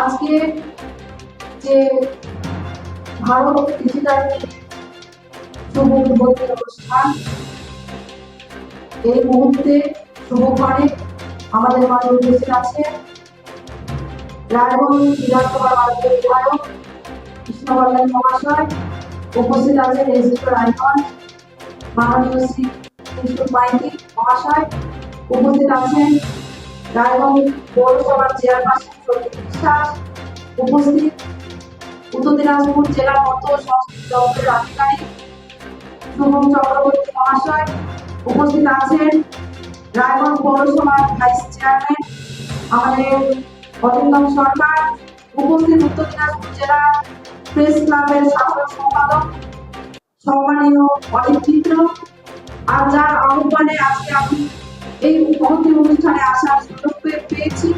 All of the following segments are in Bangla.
আজকে যে ভারত ডিজিটাল অনুষ্ঠান এই মুহূর্তে শুভক্ষণে আমাদের উপস্থিত আছে রায়গঞ্জ বিধানসভার মাননীয় বিধায়ক কৃষ্ণবর্ধন মহাশয় উপস্থিত আছেন রায়গঞ্জ মাননীয় শ্রী মহাশয় উপস্থিত আছেন রায়গঞ্জ পৌরসভার চেয়ারপারসন উপস্থিত, উত্তর দিনাজপুর জেলা মতো সংস্কৃতি দপ্তরের আধিকারিক শুভম চক্রবর্তী মহাশয় উপস্থিত আছেন, রায়গঞ্জ পৌরসভার ভাইস চেয়ারম্যান আমাদের অরিন্দম সরকার, উপস্থিত উত্তর দিনাজপুর জেলা প্রেস ক্লাবের সাধারণ সম্পাদক, সম্মানীয় অনেক চিত্র আর যার আহ্বানে আজকে আমি এই মহতি অনুষ্ঠানে আসার সুযোগ পেয়েছি।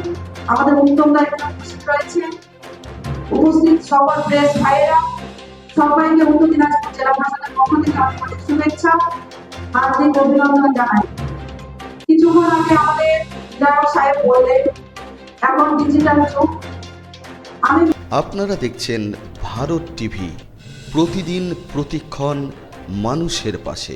আমাদের উত্তম দায়িত্ব উপস্থিত রয়েছে। উপস্থিত সকল প্রেস ভাইয়েরা, সবাইকে উত্তর দিনাজপুর জেলা প্রশাসনের পক্ষ থেকে আমি অনেক শুভেচ্ছা, হার্দিক অভিনন্দন জানাই। কিছুক্ষণ আগে আমাদের বিধায়ক সাহেব বললেন এখন ডিজিটাল যুগ। আমি আপনারা দেখছেন ভারত টিভি প্রতিদিন প্রতিক্ষণ মানুষের পাশে।